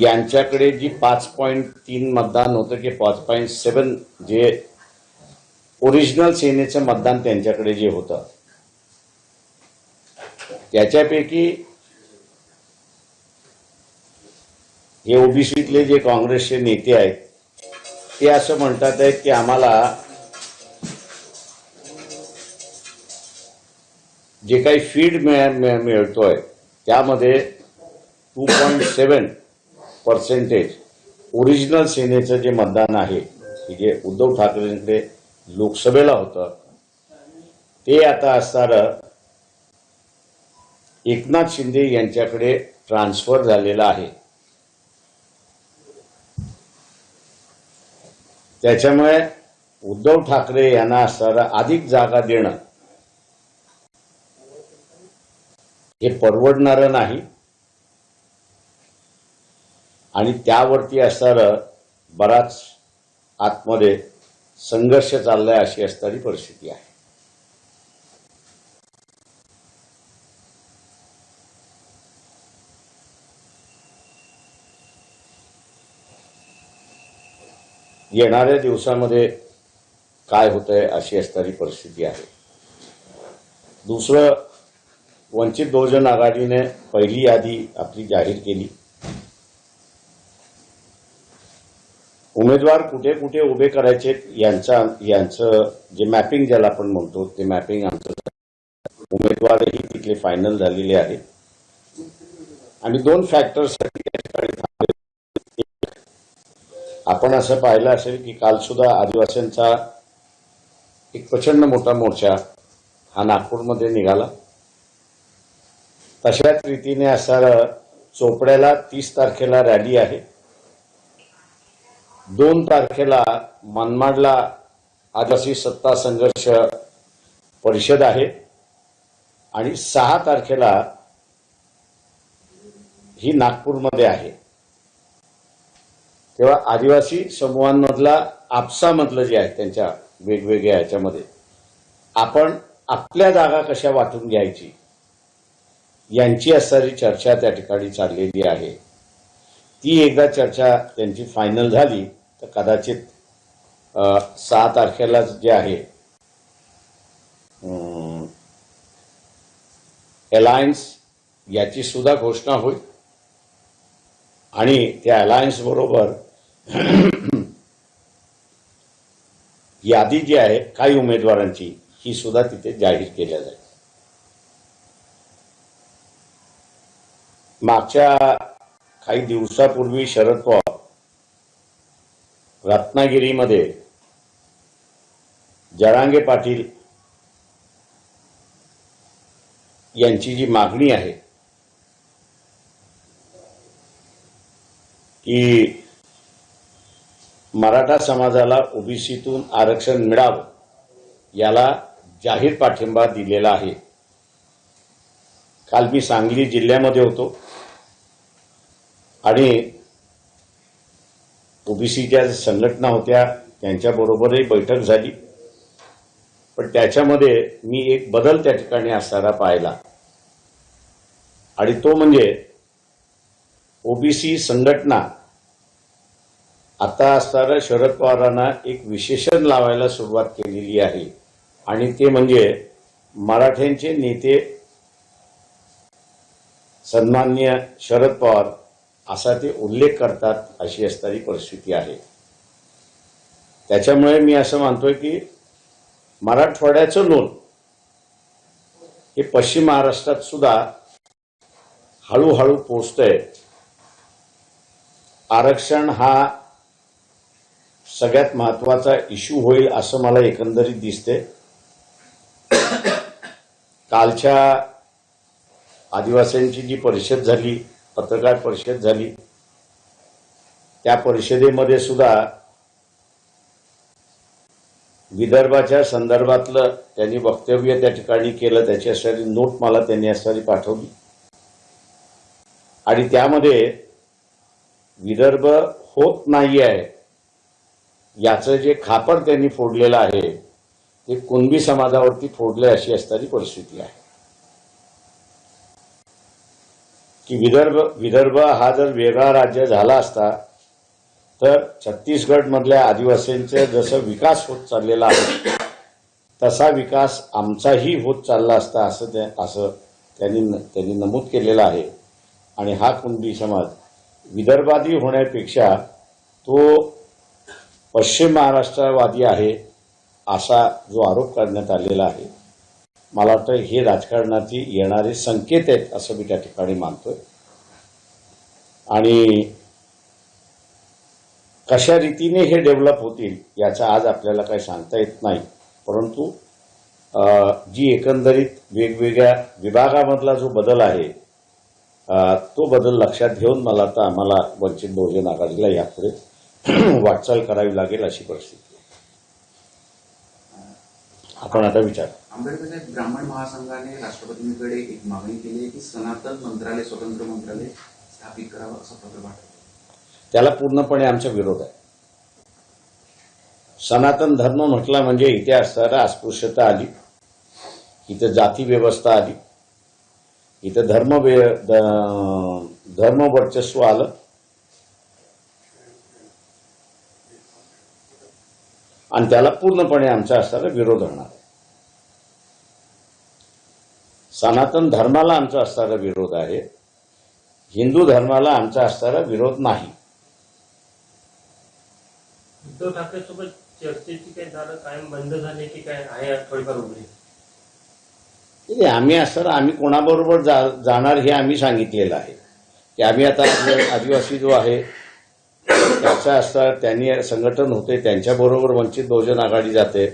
यांच्याकडे जी पाच पॉईंट तीन मतदान होतं की पाच पॉईंट सेवन जे ओरिजिनल सेनेचं मतदान त्यांच्याकडे जे होतं त्याच्यापैकी हे ओबीसीतले जे काँग्रेसचे नेते आहेत ते असं म्हणतात आहेत की आम्हाला जे काही फीड मिळतोय त्यामध्ये two point seven percentage original सेनेचं जे मतदान आहे की जे उद्धव ठाकरेंकडे लोकसभेला होतं ते आता असणारं एकनाथ शिंदे यांच्याकडे ट्रान्सफर झालेलं आहे. त्याच्यामुळे उद्धव ठाकरे यांना असणारा अधिक जागा देणं हे परवडणारं नाही. आणि त्यावरती असणारं बराच आतमध्ये संघर्ष चाललाय अशी असणारी परिस्थिती आहे. येणाऱ्या दिवसामध्ये काय होतंय अशी असणारी परिस्थिती आहे. दुसरं वंचित बहुजन आघाडीने पहिली यादी आपली जाहीर केली. उमेदवार कुठे कुठे उभे करायचे यांचा यांचं जे मॅपिंग ज्याला आपण म्हणतो ते मॅपिंग आमचं उमेदवारही तिथले फायनल झालेले आहेत. आणि दोन फॅक्टरसाठी आपण असं पाहिलं असेल की काल सुद्धा आदिवासींचा एक प्रचंड मोठा मोर्चा हा नागपूरमध्ये निघाला. तशाच रीतीने असा चोपड्याला तीस तारखेला रॅली आहे. दोन तारखेला मनमाडला आदिवासी सत्ता संघर्ष परिषद आहे आणि सहा तारखेला ही नागपूरमध्ये आहे. तेव्हा आदिवासी समूहांमधला आपसामधलं जे आहे त्यांच्या वेगवेगळ्या ह्याच्यामध्ये आपण आपल्या जागा कशा वाटून घ्यायची यांची असणारी चर्चा त्या ठिकाणी चाललेली आहे. ती एकदा चर्चा त्यांची फायनल झाली तर कदाचित सहा तारखेला जे आहे अलायन्स याची सुद्धा घोषणा होईल. आणि त्या अलायन्स बरोबर यादी जी आहे काही उमेदवारांची ही सुद्धा तिथे जाहीर केल्या जाईल. मागच्या काही दिवसापूर्वी शरद पवार रत्नागिरीमध्ये जरांगे पाटील यांची जी मागणी आहे की मराठा समाजाला ओबीसीतून आरक्षण मिळावं याला जाहीर पाठिंबा दिलेला आहे. काल मी सांगली जिल्ह्यामध्ये होतो आणि ओबीसीच्या संघटना होत्या त्यांच्याबरोबरही बैठक झाली. पण त्याच्यामध्ये मी एक बदल त्या ठिकाणी असणारा पाहिला. आणि तो म्हणजे ओबीसी संघटना आता असणाऱ्या शरद पवारांना एक विशेषण लावायला सुरुवात केलेली आहे. आणि ते म्हणजे मराठ्यांचे नेते सन्मान्य शरद पवार असा ते उल्लेख करतात अशी असणारी परिस्थिती आहे. त्याच्यामुळे मी असं मानतोय की मराठवाड्याचं लोन हे पश्चिम महाराष्ट्रात सुद्धा हळूहळू पोचतंय आरक्षण हा सगळ्यात महत्त्वाचा इश्यू होईल असं मला एकंदरीत दिसते कालच्या आदिवासींची जी परिषद झाली पत्रकार परिषद झाली. त्या परिषदेमध्ये सुद्धा विदर्भाच्या संदर्भातलं त्यांनी वक्तव्य त्या ठिकाणी केलं त्याची असणारी नोट मला त्यांनी असणारी पाठवली. आणि त्यामध्ये विदर्भ होत नाही आहे याचं जे खापर त्यांनी फोडलेलं आहे ते कुणबी समाजावरती फोडले अशी असणारी परिस्थिती आहे. की विदर्भ विदर्भ हा जर वेगळा राज्य झाला असता तर छत्तीसगडमधल्या आदिवासींचा जसं विकास होत चाललेला आहे तसा विकास आमचाही होत चालला असता असं त्या असं त्यांनी त्यांनी नमूद केलेलं आहे. आणि हा कुणबी समाज विदर्भादी होण्यापेक्षा तो पश्चिम महाराष्ट्रवादी आहे असा जो आरोप करण्यात आलेला आहे. मला वाटतं हे राजकारणाची येणारे संकेत आहेत असं मी त्या ठिकाणी मानतोय. आणि कशा रीतीने हे डेव्हलप होतील याचा आज आपल्याला काही सांगता येत नाही. परंतु जी एकंदरीत वेगवेगळ्या विभागामधला जो बदल आहे तो बदल लक्षात घेऊन मला आता आम्हाला वंचित बहुजन आघाडीला यापुढे वाटचाल करावी लागेल अशी परिस्थिती आपण आता विचार. आंबेडकर साहेब ब्राह्मण महासंघाने राष्ट्रपतींकडे एक मागणी केली आहे की सनातन मंत्रालय स्वतंत्र मंत्रालय स्थापित करावं असं पत्र पाठवलं. त्याला पूर्णपणे आमचा विरोध आहे. सनातन धर्म म्हटला म्हणजे इथे असणारा अस्पृश्यता आली. इथं जाती व्यवस्था आली. इथं धर्म वे- धर्म वर्चस्व आलं. आणि त्याला पूर्णपणे आमचा असणारा विरोध होणार आहे सनातन धर्माला आमचा असणारा विरोध आहे. हिंदू धर्माला आमचा असणारा विरोध नाही. उद्धव ठाकरे सोबत चर्चेची झालं कायम बंद झाले की काय आहे थोडीफार उघडी? ठीक आहे आम्ही असताना आम्ही कोणाबरोबर जा जाणार हे आम्ही सांगितलेलं आहे. की आम्ही आता आदिवासी जो आहे त्याचा असता त्यांनी संघटन होते त्यांच्याबरोबर वंचित बहुजन आघाडी जाते.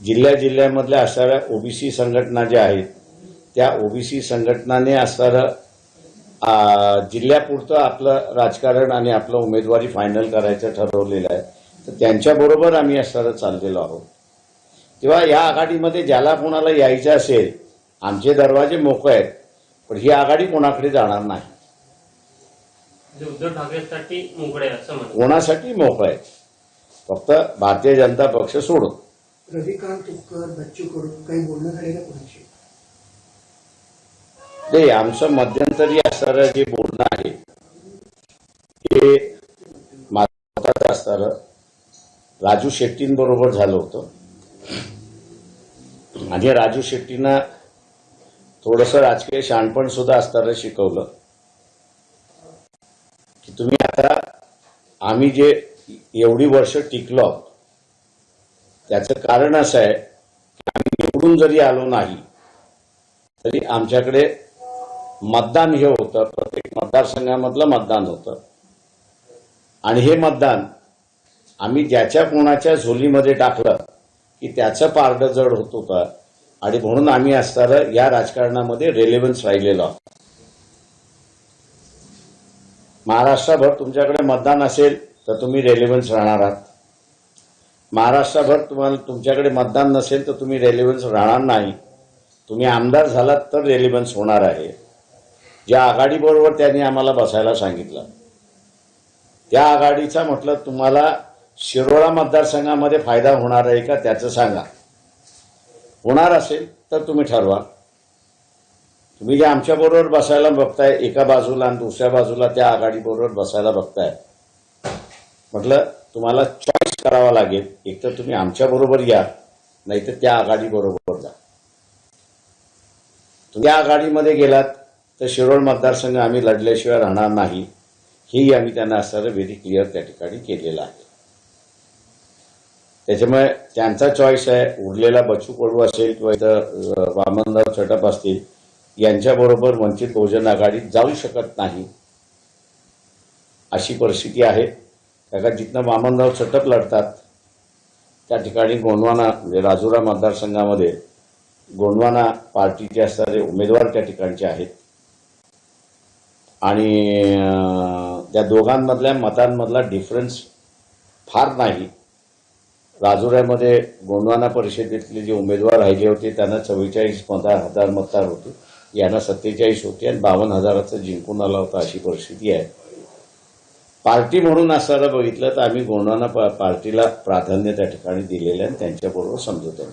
जिल्ह्या जिल्ह्यामधल्या असणाऱ्या ओबीसी संघटना ज्या आहेत त्या ओबीसी संघटनाने असणारं जिल्ह्यापुरतं आपलं राजकारण आणि आपलं उमेदवारी फायनल करायचं ठरवलेलं आहे. तर त्यांच्याबरोबर आम्ही असणारं चाललेलो आहोत. तेव्हा या आघाडीमध्ये ज्याला कोणाला यायचं असेल आमचे दरवाजे मोकळे आहेत पण ही आघाडी कोणाकडे जाणार नाही. म्हणजे उद्धव ठाकरेसाठी मोकळे आहे कोणासाठी मोकळे आहेत? फक्त भारतीय जनता पक्ष सोडून रविकांत तुपकर बच्चू कडू काही बोलणं झालेलं कोणाशी? नाही आमचं मध्यंतरी असणारं जे बोलणं आहे हे माझं असणारं राजू शेट्टींबरोबर झालं होतं. आणि राजू शेट्टींना थोडंसं राजकीय शहाणपण सुद्धा असताना शिकवलं. की तुम्ही आता आम्ही जे एवढी वर्ष टिकलो त्याचं कारण असं आहे की आम्ही निवडून जरी आलो नाही तरी आमच्याकडे मतदान हे होतं प्रत्येक मतदारसंघामधलं मतदान होतं. आणि हे मतदान आम्ही ज्याच्या कोणाच्या झोलीमध्ये टाकलं की त्याचं पारडं जड होत होतं. आणि म्हणून आम्ही असताना या राजकारणामध्ये रेलेव्हन्स राहिलेलो आहोत महाराष्ट्राभर तुमच्याकडे मतदान असेल तर तुम्ही रेलेव्हन्स राहणार आहात. महाराष्ट्राभर तुम्हाला तुमच्याकडे मतदान नसेल तर तुम्ही रेलेव्हन्स राहणार नाही. तुम्ही आमदार झालात तर रेलिव्हन्स होणार आहे. ज्या आघाडीबरोबर त्यांनी आम्हाला बसायला सांगितलं. त्या आघाडीचा म्हटलं तुम्हाला शिरोळा मतदारसंघामध्ये फायदा होणार आहे का त्याचं सांगा. होणार असेल तर तुम्ही ठरवा. तुम्ही जे आमच्याबरोबर बसायला बघताय एका बाजूला आणि दुसऱ्या बाजूला त्या आघाडीबरोबर बसायला बघताय म्हटलं तुम्हाला चॉईस करावा लागेल. एक तर तुम्ही आमच्याबरोबर या नाही तर त्या आघाडीबरोबर जा. तुम्ही आघाडीमध्ये गेलात तर शिरोळ मतदारसंघ आम्ही लढल्याशिवाय राहणार नाही. हेही आम्ही त्यांना असणारं व्हेरी क्लिअर त्या ठिकाणी केलेलं आहे. त्याच्यामुळे त्यांचा चॉईस आहे. उरलेला बच्चू कडू असेल किंवा इथं वामनराव छटप असतील यांच्याबरोबर वंचित बहुजन आघाडीत जाऊ शकत नाही. अशी परिस्थिती आहे. कारण जिथनं वामनराव छटप लढतात त्या ठिकाणी गोंडवाना म्हणजे राजुरा मतदारसंघामध्ये गोंडवाना पार्टीचे असणारे उमेदवार त्या ठिकाणचे आहेत. आणि त्या दोघांमधल्या मतांमधला डिफरन्स फार नाही. राजुऱ्यामध्ये गोंडवाना परिषदेतले जे उमेदवार राहिले होते त्यांना चव्वेचाळीस मतदार हजार मतदार होते. यांना सत्तेचाळीस होते आणि बावन्न हजाराचं जिंकून आला होता अशी परिस्थिती आहे. पार्टी म्हणून असायला बघितलं तर आम्ही गोंडवाना पार्टीला प्राधान्य त्या ठिकाणी दिलेलं आहे आणि त्यांच्याबरोबर समजवतो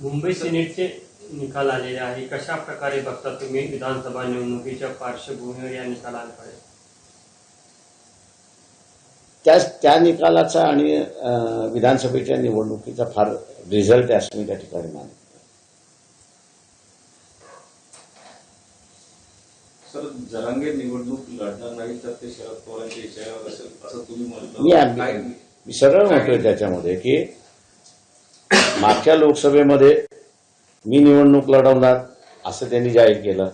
मुंबई सिनेटचे निकाल आलेले आहे. कशा प्रकारे बघता तुम्ही विधानसभा निवडणुकीच्या पार्श्वभूमीवर या निकालांकडे? त्या त्या निकालाचा आणि विधानसभेच्या निवडणुकीचा फार रिझल्ट असं मी त्या ठिकाणी मानतो. सर जरांगे निवडणूक लढणार नाही तर ते शरद पवारांच्या इशाऱ्यावर असेल असं तुम्ही मी म्हटलं काय मी सरळ म्हणतोय त्याच्यामध्ये की मागच्या लोकसभेमध्ये मी निवडणूक लढवणार असं त्यांनी जाहीर केलं.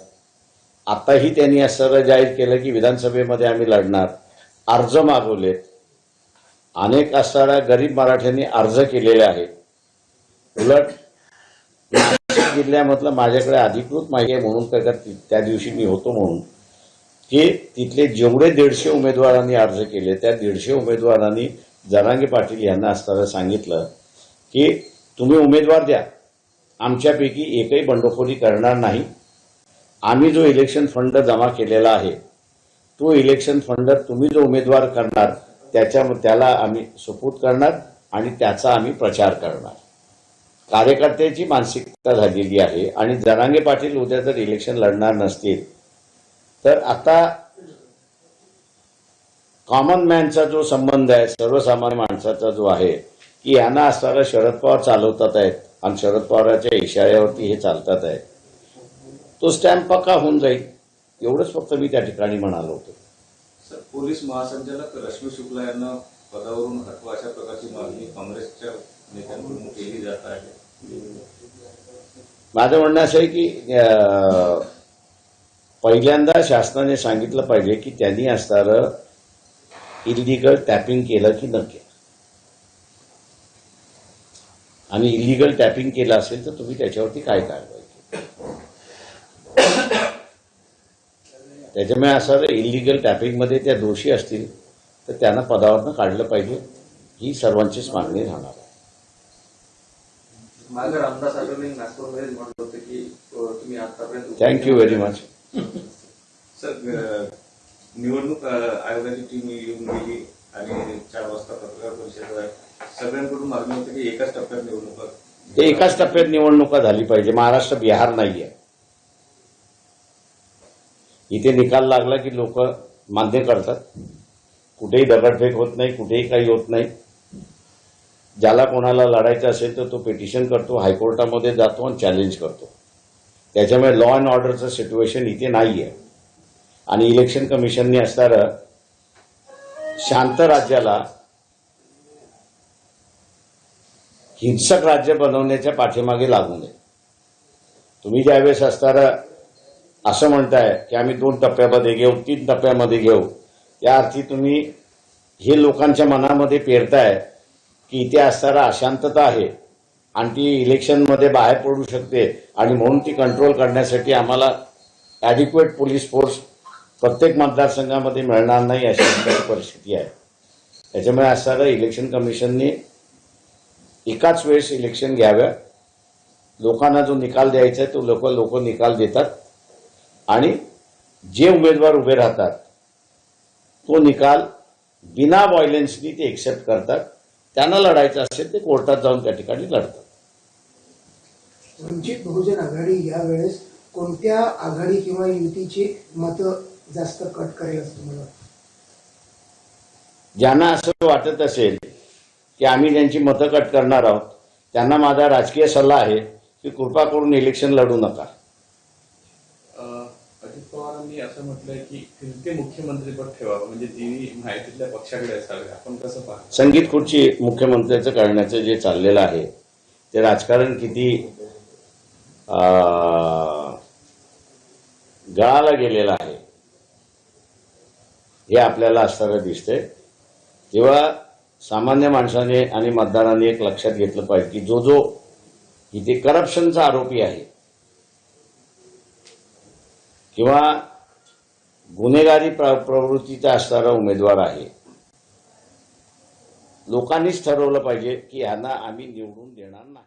आताही त्यांनी असं जाहीर केलं की विधानसभेमध्ये आम्ही लढणार. अर्ज मागवलेत. अनेक असणाऱ्या गरीब मराठ्यांनी अर्ज केलेले आहेत. उलट नाशिक जिल्ह्यामधलं माझ्याकडे अधिकृत माहिती आहे म्हणून काय का त्या दिवशी मी होतो म्हणून की तिथले जेवढे दीडशे उमेदवारांनी अर्ज केले त्या दीडशे उमेदवारांनी जरांगे पाटील यांना असताना सांगितलं की तुम्ही उमेदवार द्या. आमच्यापैकी एकही बंडखोरी करणार नाही. आम्ही जो इलेक्शन फंड जमा केलेला आहे तो इलेक्शन फंड तुम्ही जो उमेदवार करणार त्याच्या त्याला आम्ही सुपूत करणार आणि त्याचा आम्ही प्रचार करणार. कार्यकर्त्याची मानसिकता झालेली आहे आणि जरांगे पाटील उद्या जर इलेक्शन लढणार नसतील तर आता कॉमन मॅनचा जो संबंध आहे सर्वसामान्य माणसाचा जो आहे की यांना असणारा शरद पवार चालवतात आहेत आणि शरद पवारांच्या इशाऱ्यावरती हे चालतात आहेत तो स्टॅम्प पक्का होऊन जाईल. एवढंच फक्त मी त्या ठिकाणी म्हणालो होतो. सर पोलीस महासंचालक रश्मी शुक्ला यांना पदावरून हटवा अशा प्रकारची मागणी काँग्रेसच्या नेत्यांकडून केली जात आहे. माझं म्हणणं असं आहे की पहिल्यांदा शासनाने सांगितलं पाहिजे की त्यांनी असणारं इलिगल टॅपिंग केलं की न केलं आणि इलिगल टॅपिंग केलं असेल तर तुम्ही त्याच्यावरती काय कारवाई केली? त्याच्यामुळे असं इलिगल टॅपिंगमध्ये त्या दोषी असतील तर त्यांना पदावरनं काढलं पाहिजे. ही सर्वांचीच मागणी राहणार आहे. थँक्यू व्हेरी मच सर निवडणूक आयोगाची टीम येऊन गेली आणि चार वाजता पत्रकार परिषद सगळ्यांकडून मागणी होती की एकाच टप्प्यात निवडणुका ते एकाच टप्प्यात निवडणुका झाली पाहिजे. महाराष्ट्र बिहार नाहीये. इथे निकाल लागला की लोक मान्य करतात. कुठेही दगडफेक होत नाही कुठेही काही होत नाही. ज्याला कोणाला लढायचं असेल तर तो पिटिशन करतो हायकोर्टामध्ये जातो आणि चॅलेंज करतो. त्याच्यामुळे लॉ अँड ऑर्डरचं सिच्युएशन इथे नाही आहे आणि इलेक्शन कमिशनने असणारं शांत राज्याला हिंसक राज्य बनवण्याच्या पाठीमागे लागू नये तुम्ही ज्यावेळेस असणारं असं म्हणताय की आम्ही दोन टप्प्यामध्ये घेऊ तीन टप्प्यामध्ये घेऊ त्या अर्थी तुम्ही हे लोकांच्या मनामध्ये पेरताय की इथे असणारा अशांतता आहे आणि ती इलेक्शनमध्ये बाहेर पडू शकते आणि म्हणून ती कंट्रोल करण्यासाठी आम्हाला ॲडिक्वेट पोलीस फोर्स प्रत्येक मतदारसंघामध्ये मिळणार नाही अशी परिस्थिती आहे. त्याच्यामुळे असणारं इलेक्शन कमिशनने एकाच वेळेस इलेक्शन घ्याव्या. लोकांना जो निकाल द्यायचा आहे तो लोक लोक निकाल देतात. आणि जे उमेदवार उभे राहतात तो निकाल बिना व्हायलन्सनी ते एक्सेप्ट करतात. त्यांना लढायचं असेल ते कोर्टात जाऊन त्या ठिकाणी लढतात. वंचित बहुजन आघाडी यावेळेस कोणत्या आघाडी किंवा युतीची मतं जास्त कट करेल असं? ज्यांना असं वाटत असेल की आम्ही ज्यांची मतं कट करणार आहोत त्यांना माझा राजकीय सल्ला आहे की कृपा करून इलेक्शन लढू नका. अजित पवारांनी असं म्हटलंय की फिरते मुख्यमंत्रीपद ठेवावं म्हणजे तिन्ही माहितीतल्या पक्षाकडे असावे. आपण कसं पाहतो? संगीत खुर्ची मुख्यमंत्र्याचं करण्याचं जे चाललेलं आहे ते राजकारण किती अं, गळाला गेलेलं आहे हे आपल्याला असताना दिसतंय. तेव्हा सामान्य माणसाने आणि मतदारांनी एक लक्षात घेतलं पाहिजे की जो जो इथे करप्शनचा आरोपी आहे किंवा गुन्हेगारी प्र- प्रवृत्तीचा असणारा उमेदवार आहे लोकांनीच ठरवलं पाहिजे की यांना आम्ही निवडून देणार नाही.